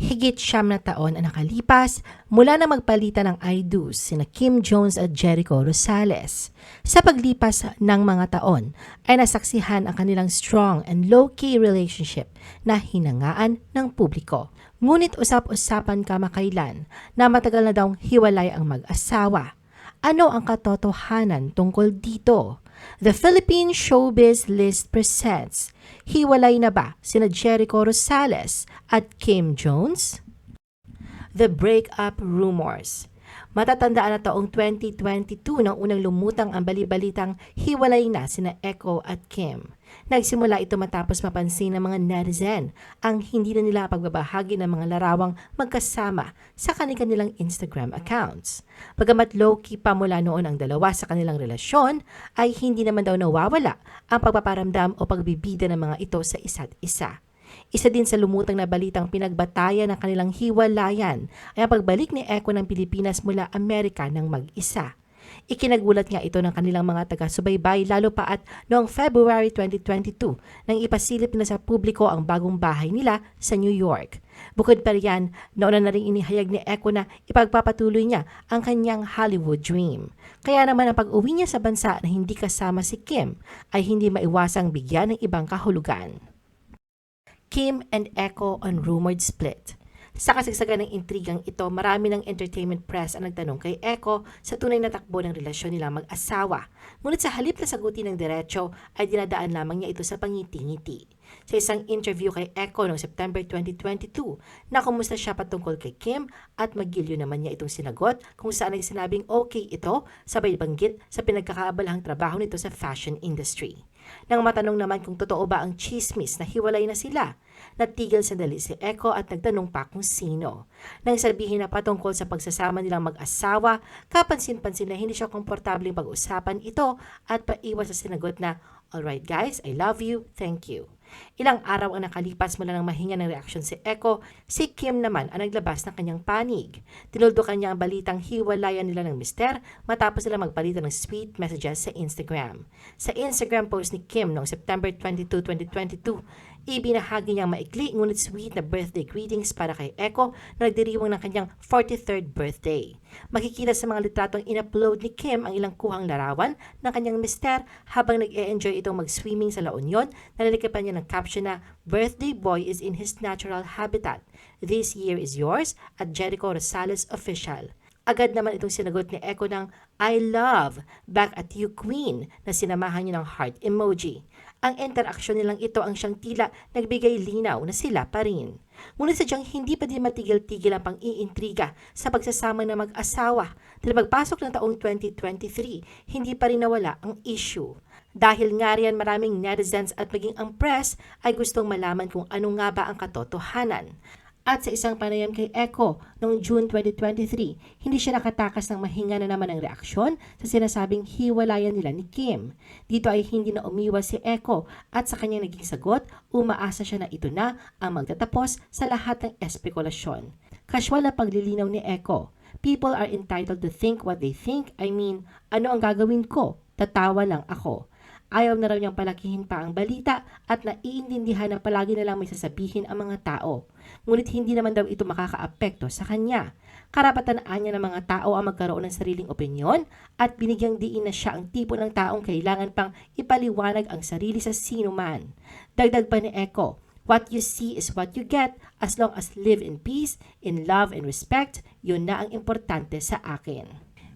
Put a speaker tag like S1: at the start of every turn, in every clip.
S1: Higit siyam na taon ang nakalipas mula na magpalitan ng I-dos sina Kim Jones at Jericho Rosales. Sa paglipas ng mga taon ay nasaksihan ang kanilang strong and low-key relationship na hinangaan ng publiko. Ngunit usap-usapan kamakailan na matagal na daw hiwalay ang mag-asawa. Ano ang katotohanan tungkol dito? The Philippine Showbiz List presents Hiwalay na ba sina Jericho Rosales at Kim Jones? The Breakup Rumors Matatandaan na taong 2022 nang unang lumutang ang balibalitang hiwalay na sina Echo at Kim. Nagsimula ito matapos mapansin ng mga netizen ang hindi na nila pagbabahagi ng mga larawang magkasama sa kanilang Instagram accounts. Bagamat low-key pa mula noon ang dalawa sa kanilang relasyon, ay hindi naman daw nawawala ang pagpaparamdam o pagbibida ng mga ito sa isa't isa. Isa din sa lumutang na balitang pinagbatayan ng kanilang hiwalayan ay ang pagbalik ni Echo ng Pilipinas mula Amerika ng mag-isa. Ikinagulat nga ito ng kanilang mga taga-subaybay lalo pa at noong February 2022 nang ipasilip na sa publiko ang bagong bahay nila sa New York. Bukod pa riyan, noon na rin inihayag ni Echo na ipagpapatuloy niya ang kanyang Hollywood dream. Kaya naman ang pag-uwi niya sa bansa na hindi kasama si Kim ay hindi maiwasang bigyan ng ibang kahulugan. Kim and Echo on rumored split. Sa kasagsagan ng intrigang ito, marami ng entertainment press ang nagtanong kay Echo sa tunay na takbo ng relasyon nila mag-asawa. Ngunit sa halip na sagutin ng diretsyo, ay dinadaan lamang niya ito sa pangiti-ngiti. Sa isang interview kay Echo noong September 2022, na kumusta siya patungkol kay Kim at magilyo naman niya itong sinagot kung saan ay sinabing okay ito sabay banggit sa pinagkakaabalahang trabaho nito sa fashion industry. Nang matanong naman kung totoo ba ang chismis na hiwalay na sila, natigil sandali si Echo at nagtanong pa kung sino. Nang sabihin na patungkol sa pagsasama nilang mag-asawa, kapansin-pansin na hindi siya komportabling pag-usapan ito at paiwas sa sinagot na, Alright guys, I love you, thank you. Ilang araw ang nakalipas mula nang mahinga ng reaksyon si Echo, si Kim naman ang naglabas ng kanyang panig. Tinuldo kanya ang balitang hiwalayan nila ng mister matapos sila magpalitan ng sweet messages sa Instagram. Sa Instagram post ni Kim noong September 22, 2022, ibinahagi niyang maikli ngunit sweet na birthday greetings para kay Echo na nagdiriwang ng kanyang 43rd birthday. Makikita sa mga litratong in-upload ni Kim ang ilang kuhang larawan ng kanyang mister habang nag-e-enjoy itong mag-swimming sa La Union na nalikapan niya ng caption na Birthday Boy is in his natural habitat. This year is yours at Jericho Rosales Official. Agad naman itong sinagot ni Echo ng I love, back at you queen na sinamahan niya ng heart emoji. Ang interaksyon nilang ito ang siyang tila nagbigay linaw na sila pa rin. Ngunit sadyang hindi pa din matigil-tigil ang pang-iintriga sa pagsasama ng mag-asawa dahil pagpasok ng taong 2023, hindi pa rin nawala ang issue. Dahil nga riyan maraming netizens at maging ang press ay gustong malaman kung ano nga ba ang katotohanan. At sa isang panayam kay Echo noong June 2023, hindi siya nakatakas ng mahinga na naman ang reaksyon sa sinasabing hiwalayan nila ni Kim. Dito ay hindi na umiwas si Echo at sa kanyang naging sagot, umaasa siya na ito na ang magtatapos sa lahat ng espekulasyon. Casual na paglilinaw ni Echo, People are entitled to think what they think. I mean, ano ang gagawin ko? Tatawa lang ako. Ayaw na raw niyang palakihin pa ang balita at naiintindihan na palagi na lang may sasabihin ang mga tao. Ngunit hindi naman daw ito makakaapekto sa kanya. Karapatan niya ng mga tao ang magkaroon ng sariling opinyon at binigyang diin na siya ang tipo ng taong kailangan pang ipaliwanag ang sarili sa sino man. Dagdag pa ni Echo, What you see is what you get. As long as live in peace, in love and respect, yun na ang importante sa akin.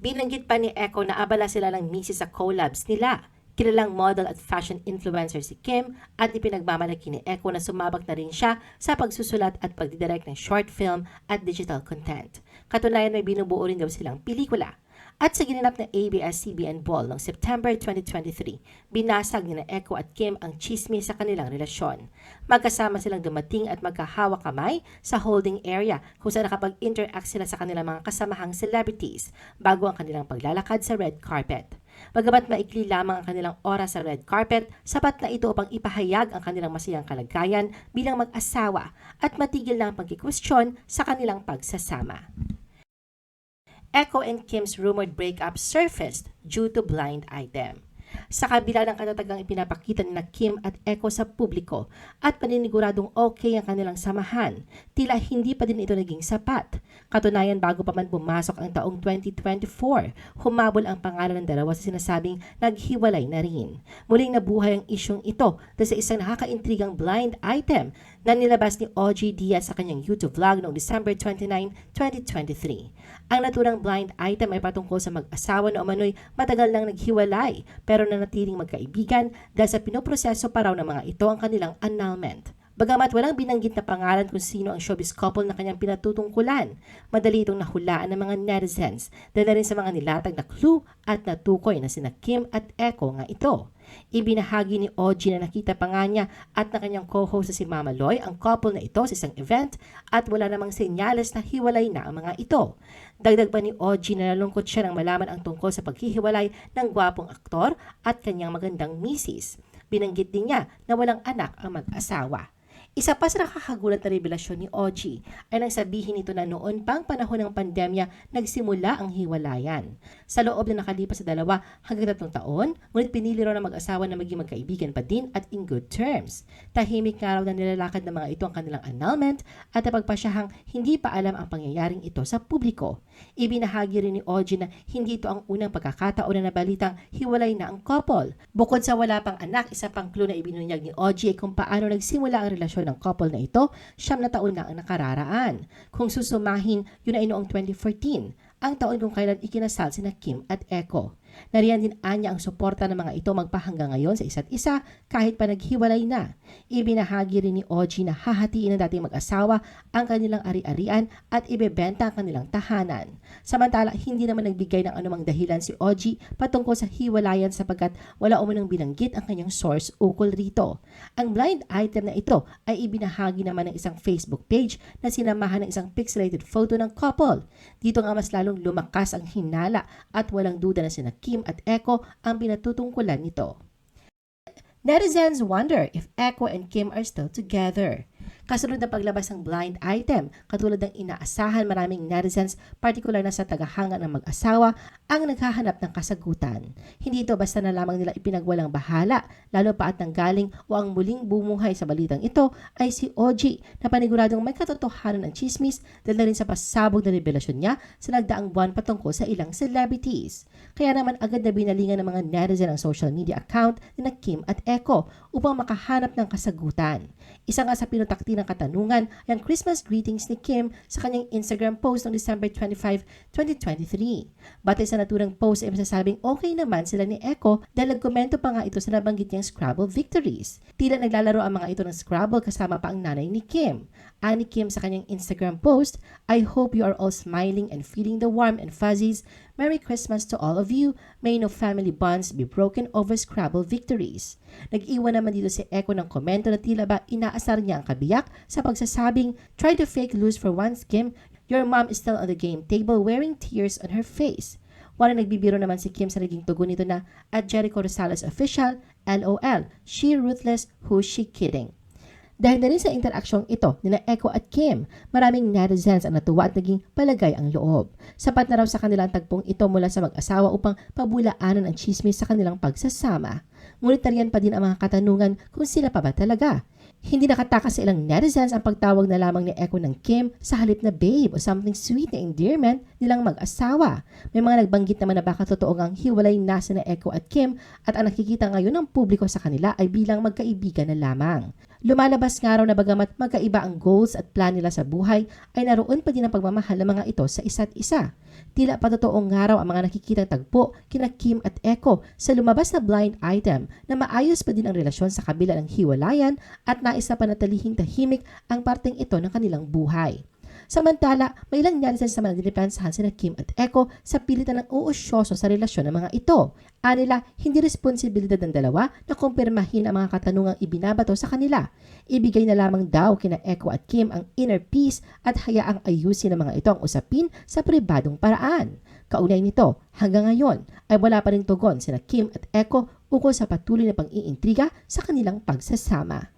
S1: Binanggit pa ni Echo na abala sila ng misis sa collabs nila. Kilalang model at fashion influencer si Kim at ipinagmamalaki ni Echo na sumabak na rin siya sa pagsusulat at pagdidirect ng short film at digital content. Katunayan may binubuo rin daw silang pelikula. At sa ginanap na ABS-CBN Ball noong September 2023, binasag ni na Echo at Kim ang chismis sa kanilang relasyon. Magkasama silang dumating at magkahawak kamay sa holding area kung saan nakapag-interact sila sa kanilang mga kasamahang celebrities bago ang kanilang paglalakad sa red carpet. Bagamat maikli lamang ang kanilang oras sa red carpet, sapat na ito upang ipahayag ang kanilang masayang kalagayan bilang mag-asawa at matigil na ang pagkikwestiyon sa kanilang pagsasama. Echo and Kim's rumored breakup surfaced due to blind item. Sa kabila ng katatagang ipinapakita ni Kim at Echo sa publiko at paniniguradong okay ang kanilang samahan, tila hindi pa din ito naging sapat. Katunayan bago pa man pumasok ang taong 2024, humabol ang pangalan ng dalawa sa sinasabing naghiwalay na rin. Muling nabuhay ang isyong ito dahil sa isang nakakaintrigang blind item na nilabas ni OG Diaz sa kanyang YouTube vlog noong December 29, 2023. Ang naturang blind item ay patungkol sa mag-asawa na umano'y matagal nang naghiwalay pero nanatiling magkaibigan dahil sa pinoproseso pa raw ng mga ito ang kanilang annulment. Bagamat walang binanggit na pangalan kung sino ang showbiz couple na kanyang pinatutungkulan, madali itong nahulaan ng mga netizens dahil rin sa mga nilatag na clue at natukoy na sina Kim at Echo nga ito. Ibinahagi ni OG na nakita pa nga niya at na kanyang co-host si Mama Loy ang couple na ito sa isang event at wala namang senyales na hiwalay na ang mga ito. Dagdag pa ni OG na nalungkot siya nang malaman ang tungkol sa paghihiwalay ng gwapong aktor at kanyang magandang misis. Binanggit din niya na walang anak ang mag-asawa. Isa pa sa nakakagulat na revelasyon ni OG ay nang sabihin nito na noon pang panahon ng pandemya nagsimula ang hiwalayan. Sa loob na nakalipas sa dalawa hanggang tatlong taon, ngunit pinili raw ng mag-asawa na maging magkaibigan pa din at in good terms. Tahimik nga raw na nilalakad ng mga ito ang kanilang annulment at napagpasyahang hindi pa alam ang pangyayaring ito sa publiko. Ibinahagi rin ni OG na hindi ito ang unang pagkakataon na nabalitang hiwalay na ang couple. Bukod sa wala pang anak, isa pang clue na ibinunyag ni OG ay kung paano nagsimula ang relasyon ng couple na ito, siyam na taon na ang nakararaan. Kung susumahin, yun ay noong 2014, ang taon kung kailan ikinasal sina Kim at Echo. Nariyan din anya ang suporta ng mga ito magpahanggang ngayon sa isa't isa kahit pa naghiwalay na. Ibinahagi rin ni OG na hahatiin ng dating mag-asawa ang kanilang ari-arian at ibebenta ang kanilang tahanan. Samantala, hindi naman nagbigay ng anumang dahilan si OG patungkol sa hiwalayan sapagkat wala umunang binanggit ang kanyang source ukol rito. Ang blind item na ito ay ibinahagi naman ng isang Facebook page na sinamahan ng isang pixelated photo ng couple. Dito nga mas lalong lumakas ang hinala at walang duda na sina Kim at Echo ang pinatutungkulan nito. Netizens wonder if Echo and Kim are still together. Kasunod na paglabas ng blind item, katulad ng inaasahan maraming netizens, partikular na sa tagahanga ng mag-asawa, ang naghahanap ng kasagutan. Hindi ito basta na lamang nila ipinagwalang bahala, lalo pa at nanggaling o ang muling bumuhay sa balitang ito ay si OG na paniguradong may katotohanan ng chismis dahil na rin sa pasabog na revelasyon niya sa nagdaang buwan patungkol sa ilang celebrities. Kaya naman agad na binalingan ng mga netizen ang social media account ni na Kim at Echo upang makahanap ng kasagutan. Isa nga sa pinutakti ng katanungan ang Christmas greetings ni Kim sa kanyang Instagram post noong December 25, 2023. Batay sa naturang post ay masasabing okay naman sila ni Echo dahil nagkomento pa nga ito sa nabanggit niyang Scrabble victories. Tila naglalaro ang mga ito ng Scrabble kasama pa ang nanay ni Kim. Ani Kim sa kanyang Instagram post, I hope you are all smiling and feeling the warm and fuzzies. Merry Christmas to all of you. May no family bonds be broken over Scrabble victories. Nag-iwan naman dito si Echo ng komento na tila ba inaasar niya ang kabiyak sa pagsasabing, try to fake lose for once, Kim. Your mom is still on the game table wearing tears on her face. Wala nagbibiro naman si Kim sa naging tugon nito na at Jericho Rosales official, LOL, she ruthless, who's she kidding? Dahil na rin sa interaksyong ito ni na Echo at Kim, maraming netizens ang natuwa at naging palagay ang loob. Sapat na raw sa kanilang tagpong ito mula sa mag-asawa upang pabulaanan ang chismis sa kanilang pagsasama. Ngunit nariyan pa din ang mga katanungan kung sila pa ba talaga. Hindi nakatakas sa ilang netizens ang pagtawag na lamang ni Echo ng Kim sa halip na babe o something sweet na endearment nilang mag-asawa. May mga nagbanggit naman na baka totoo ngang hiwalay na sina Echo at Kim at ang nakikita ngayon ng publiko sa kanila ay bilang magkaibigan na lamang. Lumalabas nga raw na bagamat magkaiba ang goals at plan nila sa buhay, ay naroon pa din ang pagmamahal ng mga ito sa isa't isa. Tila patotoong nga raw ang mga nakikitang tagpo kina Kim at Echo sa lumabas na blind item na maayos pa din ang relasyon sa kabila ng hiwalayan at nais na panatalihing tahimik ang parteng ito ng kanilang buhay. Samantala, may ilang netizens naman na dinipensahan sina Kim at Echo sa pilitan ng uusyoso sa relasyon ng mga ito. Anila, hindi responsibilidad ng dalawa na kumpirmahin ang mga katanungang ibinabato sa kanila. Ibigay na lamang daw kina Echo at Kim ang inner peace at hayaang ayusin ng mga ito ang usapin sa pribadong paraan. Kaunay nito, hanggang ngayon ay wala pa rin tugon sina Kim at Echo ukol sa patuloy na pang-iintriga sa kanilang pagsasama.